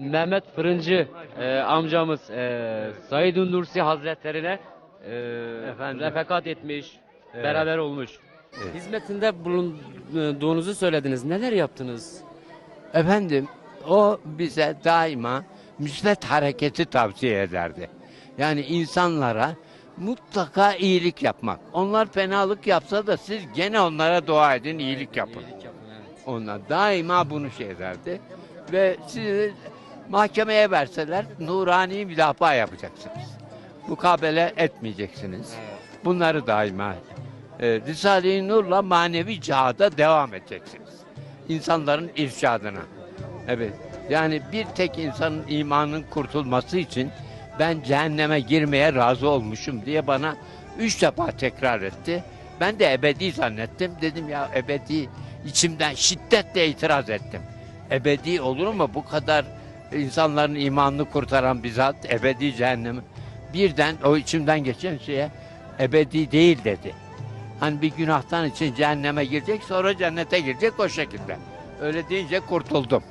Mehmet Fırıncı e, amcamız e, Said Nursi Hazretlerine e, Efendim. refekat etmiş, Evet. beraber olmuş. Evet. Hizmetinde bulunduğunuzu söylediniz. Neler yaptınız? Efendim o bize daima müsbet hareketi tavsiye ederdi. Yani insanlara mutlaka iyilik yapmak. Onlar fenalık yapsa da siz gene onlara dua edin, iyilik yapın. Onlar daima bunu şey ederdi. Ve sizi mahkemeye verseler nurani müdafaa yapacaksınız. Mukabele etmeyeceksiniz. Bunları daima e, Risale-i Nur'la manevi cihada devam edeceksiniz. İnsanların irşadına. Evet. Yani bir tek insanın imanın kurtulması için ben cehenneme girmeye razı olmuşum diye bana üç defa tekrar etti. Ben de ebedi zannettim. Dedim ya ebedi içimden şiddetle itiraz ettim. Ebedi olur mu bu kadar insanların imanını kurtaran bir zat ebedi cehennemi. Birden o içimden geçen şeye ebedi değil dedi. Hani bir günahtan için cehenneme girecek sonra cennete girecek o şekilde. Öyle deyince kurtuldum.